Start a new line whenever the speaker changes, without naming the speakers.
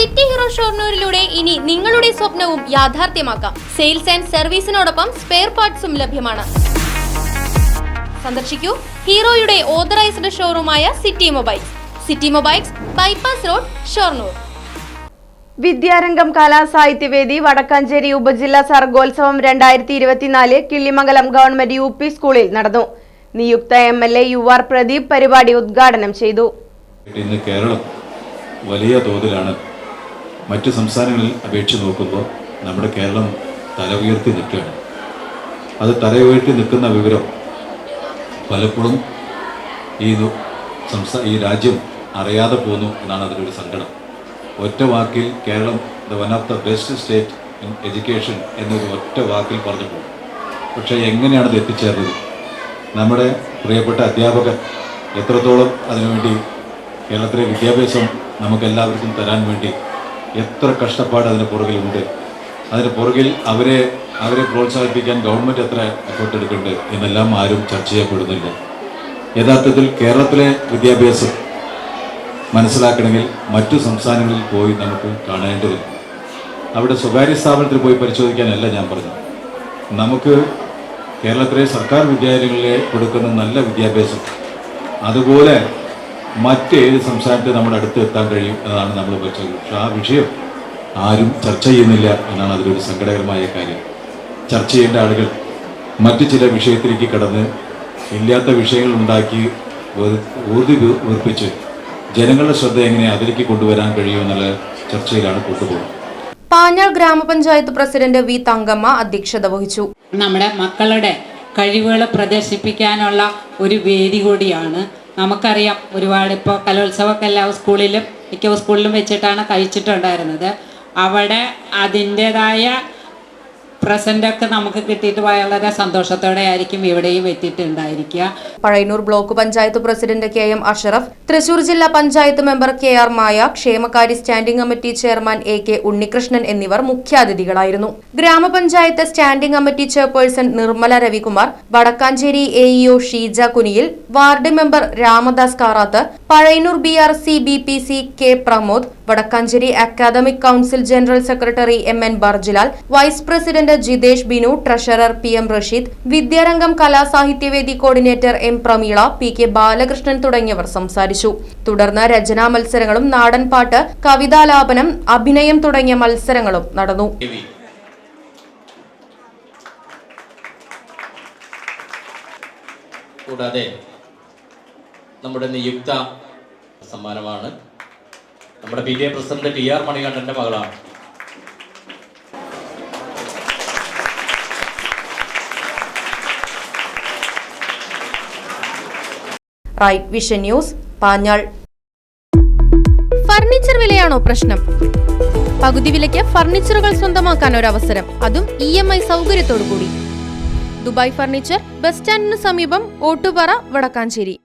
City hero ഷോർണൂരിലൂടെ ഇനി നിങ്ങളുടെ സ്വപ്നവും യാഥാർത്ഥ്യമാക്കാം. സെയിൽസ് ആൻഡ് സർവീസിനോടൊപ്പം സ്പെയർ പാർട്സും ലഭ്യമാണ്. സന്ദർശിക്കൂ ഹീറോയുടെ authorised ഷോറൂമായ city mobiles. City mobiles bypass road Shoranur.
Vidyarangam Kalasahithyavedi Vadakkanchery ഉപജില്ലാ സർഗോത്സവം രണ്ടായിരത്തി ഇരുപത്തിനാല് കിള്ളിമംഗലം ഗവൺമെന്റ് യു പി സ്കൂളിൽ നടന്നു. നിയുക്ത M L A U R Pradeep പരിപാടി ഉദ്ഘാടനം ചെയ്തു.
ഇന്ന് കേരളം വലിയ തോതിലാണ് മറ്റു സംസ്ഥാനങ്ങളിൽ അപേക്ഷിച്ച് നോക്കുമ്പോൾ നമ്മുടെ കേരളം തല ഉയർത്തി നിൽക്കുകയാണ്. അത് തല ഉയർത്തി നിൽക്കുന്ന വിവരം പലപ്പോഴും ഈ സംസ്ഥാന ഈ രാജ്യം അറിയാതെ പോന്നു എന്നാണ് അതിലൊരു സങ്കടം. ഒറ്റ വാക്കിൽ Keralam the one of the best state in education എന്നൊരു ഒറ്റ വാക്കിൽ പറഞ്ഞു പോകും. പക്ഷേ എങ്ങനെയാണ് ഇത് എത്തിച്ചേർന്നത്? നമ്മുടെ പ്രിയപ്പെട്ട അധ്യാപകർ എത്രത്തോളം അതിനുവേണ്ടി കേരളത്തിലെ വിദ്യാഭ്യാസം നമുക്കെല്ലാവർക്കും തരാൻ വേണ്ടി എത്ര കഷ്ടപ്പാട് അതിന് പുറകിലുണ്ട്. അതിന് പുറകിൽ അവരെ അവരെ പ്രോത്സാഹിപ്പിക്കാൻ ഗവൺമെന്റ് എത്ര എഫേർട്ട് എടുക്കുന്നുണ്ട് എന്നെല്ലാം ആരും ചർച്ച ചെയ്യപ്പെടുന്നില്ല. യഥാർത്ഥത്തിൽ കേരളത്തിലെ വിദ്യാഭ്യാസം മനസ്സിലാക്കണമെങ്കിൽ മറ്റു സംസ്ഥാനങ്ങളിൽ പോയി നമുക്ക് കാണേണ്ടതില്ല അവിടെ സ്വകാര്യ സ്ഥാപനത്തിൽ പോയി പരിശോധിക്കാനല്ല ഞാൻ പറഞ്ഞു നമുക്ക് കേരളത്തിലെ സർക്കാർ വിദ്യാലയങ്ങളിലെ കൊടുക്കുന്ന നല്ല വിദ്യാഭ്യാസം അതുപോലെ മറ്റേത് സംസാരത്തെ നമ്മുടെ അടുത്ത് എത്താൻ കഴിയും എന്നതാണ് നമ്മൾ പക്ഷേ പക്ഷെ ആ വിഷയം ആരും ചർച്ച ചെയ്യുന്നില്ല എന്നാണ് അതിലൊരു സങ്കടകരമായ കാര്യം. ചർച്ച ചെയ്യേണ്ട ആളുകൾ മറ്റു ചില വിഷയത്തിലേക്ക് കടന്ന് ഇല്ലാത്ത വിഷയങ്ങൾ ഉണ്ടാക്കി ഊർതി വീർപ്പിച്ച് ജനങ്ങളുടെ ശ്രദ്ധ എങ്ങനെ അതിലേക്ക് കൊണ്ടുവരാൻ കഴിയുമെന്നുള്ള ചർച്ചയിലാണ് കൊണ്ടുപോകുന്നത്
പാഞ്ഞാൾ ഗ്രാമപഞ്ചായത്ത് പ്രസിഡന്റ് വി തങ്കമ്മ അധ്യക്ഷത വഹിച്ചു.
നമ്മുടെ മക്കളുടെ കഴിവുകൾ പ്രദർശിപ്പിക്കാനുള്ള ഒരു വേദി കൂടിയാണ് നമുക്കറിയാം ഒരുപാട് ഇപ്പോൾ കലോത്സവമൊക്കെ എല്ലാ സ്കൂളിലും മിക്ക സ്കൂളിലും വെച്ചിട്ടാണ് കഴിച്ചിട്ടുണ്ടായിരുന്നത്. അവിടെ അതിന്റെതായ പ്രസന്റൊക്കെ നമുക്ക് കിട്ടിയിട്ട് വളരെ സന്തോഷത്തോടെ ആയിരിക്കും ഇവിടെയും എത്തിയിട്ടുണ്ടായിരിക്കുക.
Pazhayannur block panchayat president K M Ashraf Thrissur ജില്ലാ panchayat member K R Maya ക്ഷേമകാര്യ standing committee chairman A K Unnikrishnan എന്നിവർ മുഖ്യാതിഥികളായിരുന്നു ഗ്രാമപഞ്ചായത്ത് standing committee chairperson Nirmala Ravikumar Vadakkanchery A EO Sheeja Kuniyil ward member Ramadas Karath Pazhayannur B R C B P C K Pramod Vadakkanchery academic council general secretary M N Barjilal vice president Jitesh Binu treasurer P M Rasheed Vidyarangam Kalasahityavedi coordinator M Prameela P K Balakrishnan തുടങ്ങിയവർ സംസാരിച്ചു. തുടർന്ന് രചനാ മത്സരങ്ങളും നാടൻപാട്ട് കവിതാലാപനം അഭിനയം തുടങ്ങിയ മത്സരങ്ങളും നടന്നു.
കൂടാതെ നമ്മുടെ നിയുക്ത സമ്മാനമാണ് നമ്മുടെ P T A president T R മണികണ്ഠന്റെ മകളാണ്.
Right Vision News Panjal furniture വിലയാണോ പ്രശ്നം? പകുതി വിലയ്ക്ക് ഫർണിച്ചറുകൾ സ്വന്തമാക്കാൻ ഒരു അവസരം അതും ഇ എം ഐ സൗകര്യത്തോടു കൂടി ദുബായ് ഫർണിച്ചർ ബസ് സ്റ്റാൻഡിന് സമീപം ഓട്ടുപാറ വടക്കാഞ്ചേരി.